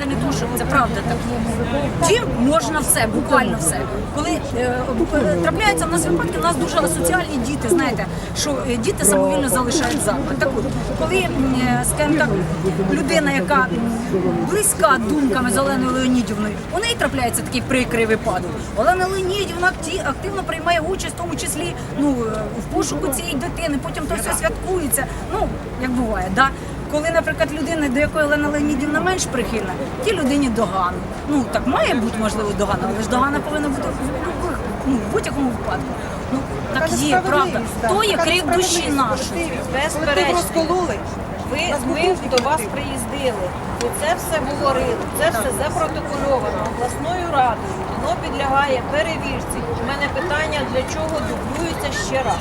це не що це правда так. Чим можна все, буквально все. Коли е, е, трапляються в нас випадки, у нас дуже асоціальні діти, знаєте, що е, діти самовільно залишають заклад. Так от, коли, е, скажімо так, людина, яка близька думками з Оленою Леонідівною, у неї трапляється такий прикрий випадок. Олена Леонідівна активно приймає участь, в тому числі ну, в пошуку цієї дитини, потім то все святкується. Ну, як буває, да? Коли, наприклад, людина, до якої Олена Леонідівна менш прихильна, тій людині догану. Ну так має бути можливо догана, але ж догана повинна бути в, любих- ну, в будь-якому випадку. Ну так є, правда. То є крик душі нашої. Безперечно. розкололи. Ви, ми до вас приїздили, ви це все говорили, це все запротокольовано обласною радою, воно підлягає перевірці. У мене питання, для чого дублюється ще раз.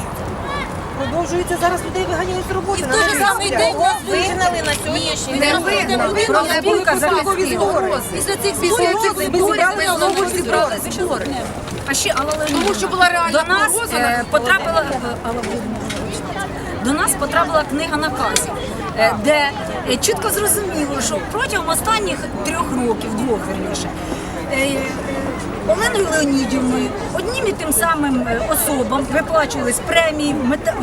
Продовжується зараз людей виганяють з роботи. І в той же самий день Кого вигнали на сьогоднішній день? Після цих зборів знову зібрали збори. А ще Тому що була реальна до нас е, потрапила до нас потрапила книга наказів, е, де е, чітко зрозуміло, що протягом останніх трьох років, двох верніше. Оленою Леонідівною однім і тим самим е, особам виплачувались премії,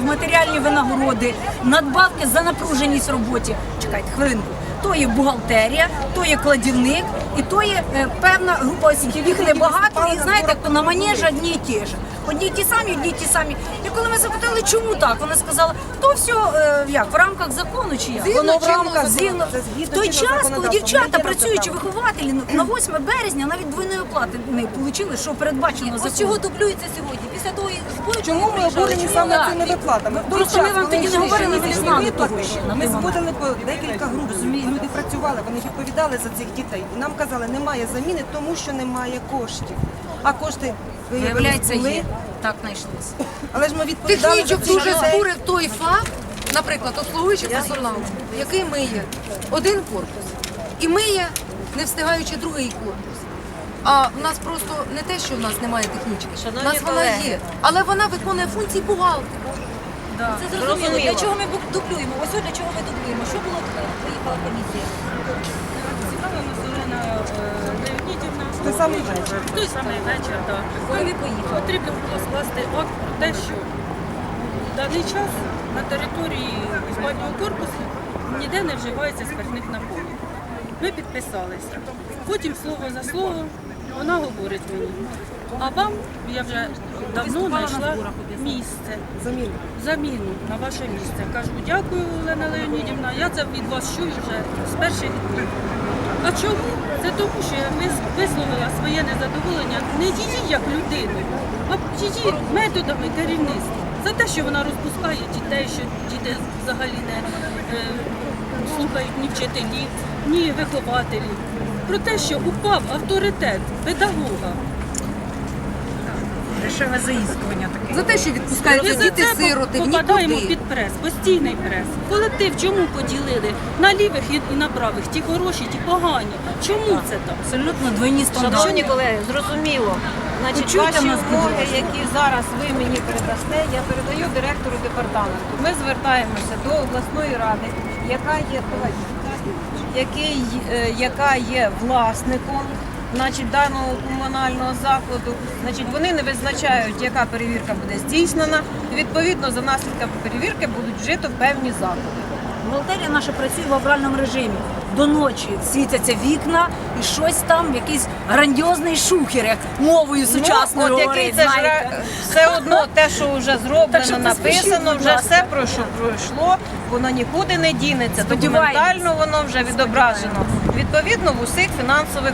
матеріальні винагороди, надбавки за напруженість роботі. Чекайте хвилинку. То є бухгалтерія, то є кладівник, і то є е, певна група осіб. Їх небагато, і знаєте, як то на манежі одні і ті ж. Одні й ті самі, одні й ті самі. І коли ми запитали, чому так, вона сказала, то все е, як в рамках закону чи як? Воно в рамках Згідно. В той час, коли дівчата, працюючи вихователі, на 8 березня навіть двойної оплати не отримали, що передбачено Ось чого дублюється сьогодні. Після того збору Чому ми обурені саме цими виплатами? Просто ми вам тоді не говорили, ви не знали того ще Ми зводили по декілька груп. Люди працювали, вони відповідали за цих дітей. І нам казали, немає заміни, тому що немає коштів. А кошти Виявляється, були. є. Так знайшлося. Але ж ми відповідали Технічок цих дуже людей. збурив той факт, наприклад, обслуговуючий персонал, який миє один корпус і миє, не встигаючи другий корпус. А в нас просто не те, що в нас немає технічки, в Шановні нас вона колеги. є, але вона виконує функції бухгалтера. Це зрозуміло. Зрозуміло. Для чого ми дублюємо? Ось для чого ми дублюємо. Що було, коли поїхала комісія? Цікава Олена Леонідівна. Той самий вечір. Той самий вечір, так. Коли ви поїхали? Потрібно було скласти акт про те, що в даний час на території спального корпусу ніде не вживається спиртних напоїв. Ми підписалися. Потім слово за слово вона говорить мені. А вам я вже давно знайшла місце Заміну. заміну на ваше місце. Кажу, дякую, Олена Леонідівна. Я це від вас чую вже з перших днів. А чому? Це тому, що я висловила своє незадоволення не її як людину, а її методами керівництва. За те, що вона розпускає дітей, що діти взагалі не е, слухають ні вчителів, ні вихователів. Про те, що упав авторитет педагога. Дешеве заїскування таке. За те, що відпускаються за діти це сироти в попадаємо нікуди. під прес, постійний прес. Колектив чому поділили на лівих і на правих, ті хороші, ті погані. Чому це так? Абсолютно двойні стандарти. Шановні колеги, зрозуміло. Значить, Почуйте ваші нас, будь умови, ласка. які зараз ви мені передасте, я передаю директору департаменту. Ми звертаємося до обласної ради, яка є давайте, який, е, яка є власником значить, даного комунального закладу. Значить, вони не визначають, яка перевірка буде здійснена. І, відповідно, за наслідками перевірки будуть вжито певні заходи. Бухгалтерія наша працює в авральному режимі. До ночі світяться вікна і щось там, якийсь грандіозний шухер, як мовою сучасною Ну, от який говорить, це ж все одно те, що вже зроблено, що написано, вже все все пройшло, пройшло, воно нікуди не дінеться. Документально воно вже відображено. Відповідно в усіх фінансових